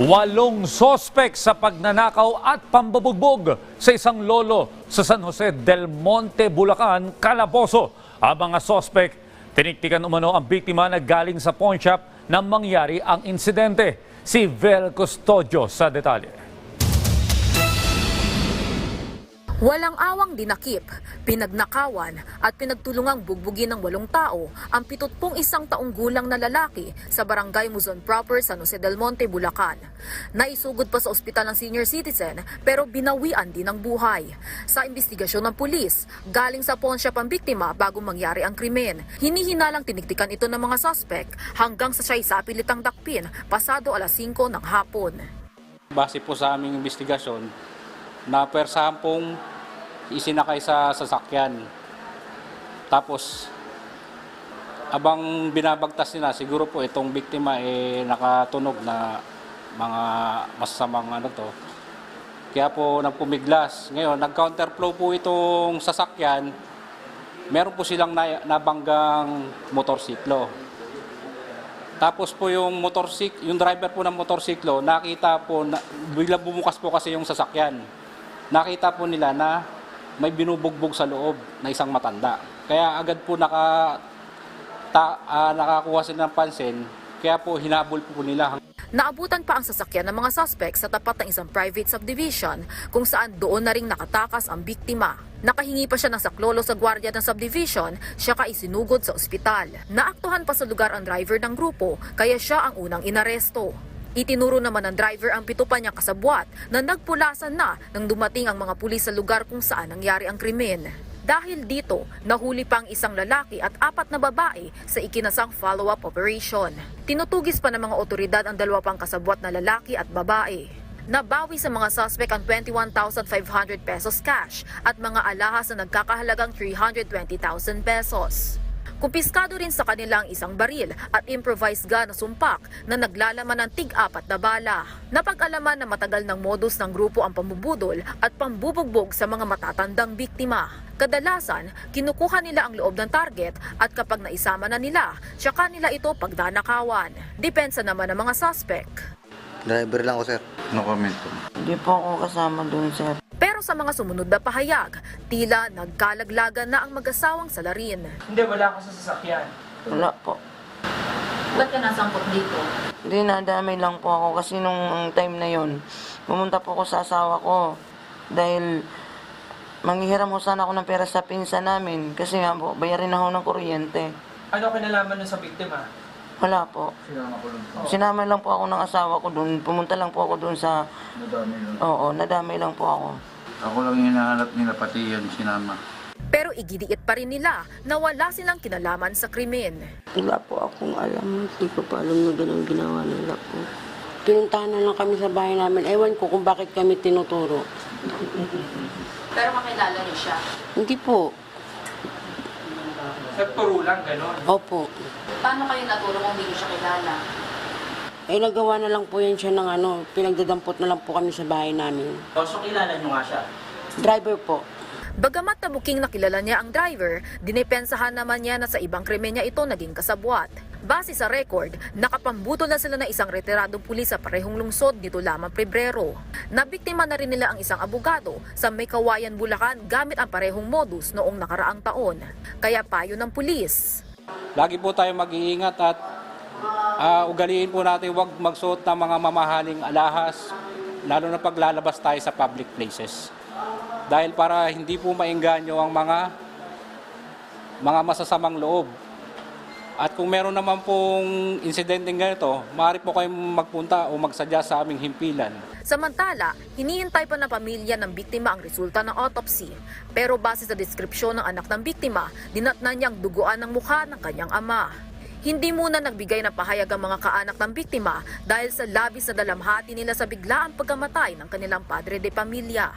Walong sospek sa pagnanakaw at pambabugbog sa isang lolo sa San Jose del Monte, Bulacan, Calabozo. Ang mga sospek, tiniktikan umano ang biktima na galing sa pawn shop nang mangyari ang insidente. Si Vel Custodio sa detalye. Walang awang dinakip, pinagnakawan at pinagtulungang bugbugin ng walong tao ang pitutpong isang taong gulang na lalaki sa barangay Muzon Proper, San Jose del Monte, Bulacan. Naisugod pa sa ospital ng senior citizen pero binawian din ng buhay. Sa investigasyon ng pulis, galing sa pawn shop ang biktima bago mangyari ang krimen. Hinihinalang tiniktikan ito ng mga suspect hanggang sa siya'y sapilitang dakpin pasado alas 5 ng hapon. Base po sa aming investigasyon, na persahan pong isinakay sa sasakyan. Tapos, abang binabagtas nila, siguro po itong biktima eh nakatunog na mga masasamang ano to. Kaya po nagpumiglas. Ngayon, nag-counterflow po itong sasakyan. Meron po silang na- nabanggang motorsiklo. Tapos po yung motorsik, yung driver po ng motorsiklo, nakita po, na, biglang bumukas po kasi yung sasakyan. Nakita po nila na may binubugbog sa loob na isang matanda. Kaya agad po naka, ta, ah, nakakuha sila ng pansin, kaya po hinabol po nila Naabutan pa ang sasakyan ng mga suspect sa tapat ng isang private subdivision kung saan doon na ring nakatakas ang biktima. Nakahingi pa siya ng saklolo sa gwardiya ng subdivision, siya ka isinugod sa ospital. Naaktuhan pa sa lugar ang driver ng grupo, kaya siya ang unang inaresto. Itinuro naman ng driver ang pito pa niyang kasabwat na nagpulasan na nang dumating ang mga pulis sa lugar kung saan nangyari ang krimen. Dahil dito, nahuli pa ang isang lalaki at apat na babae sa ikinasang follow-up operation. Tinutugis pa ng mga otoridad ang dalawa pang kasabwat na lalaki at babae. Nabawi sa mga suspect ang 21,500 pesos cash at mga alahas na nagkakahalagang 320,000 pesos. Kumpiskado rin sa kanila ang isang baril at improvised gun na sumpak na naglalaman ng tig-apat na bala. Napag-alaman na matagal ng modus ng grupo ang pambubudol at pambubugbog sa mga matatandang biktima. Kadalasan, kinukuha nila ang loob ng target at kapag naisama na nila, tsaka nila ito pagdanakawan. Depensa naman ng mga suspect. Driver lang ako, sir. No comment po. Hindi po ako kasama doon, sir. Pero sa mga sumunod na pahayag, tila nagkalaglagan na ang mag-asawang salarin. Hindi, wala ako sa sasakyan. Wala po. Ba't ka nasangkot dito? Hindi, nadamay lang po ako kasi nung time na yon pumunta po ako sa asawa ko. Dahil manghihiram ho sana ako ng pera sa pinsa namin kasi nga po, bayarin ako ng kuryente. Ano kinalaman nun sa biktima? Wala po. Sinama lang po ako ng asawa ko doon. Pumunta lang po ako doon sa... Oo, nadamay lang po ako. Ako lang hinahanap nila pati yan sinama. Pero igidiit pa rin nila na wala silang kinalaman sa krimen. Wala po akong alam. Hindi ko pa alam na ganun ginawa nila po. Pinuntahan na lang kami sa bahay namin. Ewan ko kung bakit kami tinuturo. Pero makilala niyo siya. Hindi po. Nagturo lang, gano'n. Opo. Paano kayo natulong kung hindi niyo siya kilala? Eh, nagawa na lang po yan siya ng ano, pinagdadampot na lang po kami sa bahay namin. O, so kilala nyo nga siya? Driver po. Bagamat nabuking nakilala niya ang driver, dinepensahan naman niya na sa ibang krimen niya ito naging kasabwat. Base sa record, nakapambutol na sila ng isang retiradong pulis sa parehong lungsod nito lamang Pebrero. Nabiktima na rin nila ang isang abogado sa May Kawayan, Bulacan gamit ang parehong modus noong nakaraang taon. Kaya payo ng pulis. Lagi po tayo mag-iingat at ah, ugaliin po natin huwag magsuot ng mga mamahaling alahas, lalo na paglalabas tayo sa public places. Dahil para hindi po maengganyo ang mga mga masasamang loob. At kung meron naman pong insidenteng ganito, maaari po kayong magpunta o magsadya sa aming himpilan. Samantala, hinihintay pa ng pamilya ng biktima ang resulta ng autopsy. Pero base sa deskripsyon ng anak ng biktima, dinatnan niyang duguan ng mukha ng kanyang ama. Hindi muna nagbigay ng pahayag ang mga kaanak ng biktima dahil sa labis na dalamhati nila sa biglaang pagkamatay ng kanilang padre de pamilya.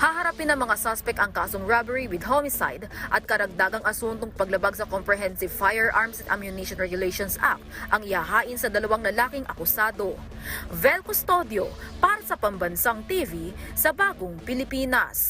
Haharapin ng mga suspect ang kasong robbery with homicide at karagdagang asuntong paglabag sa Comprehensive Firearms and Ammunition Regulations Act ang ihahain sa dalawang lalaking akusado. Vel Custodio para sa Pambansang TV sa Bagong Pilipinas.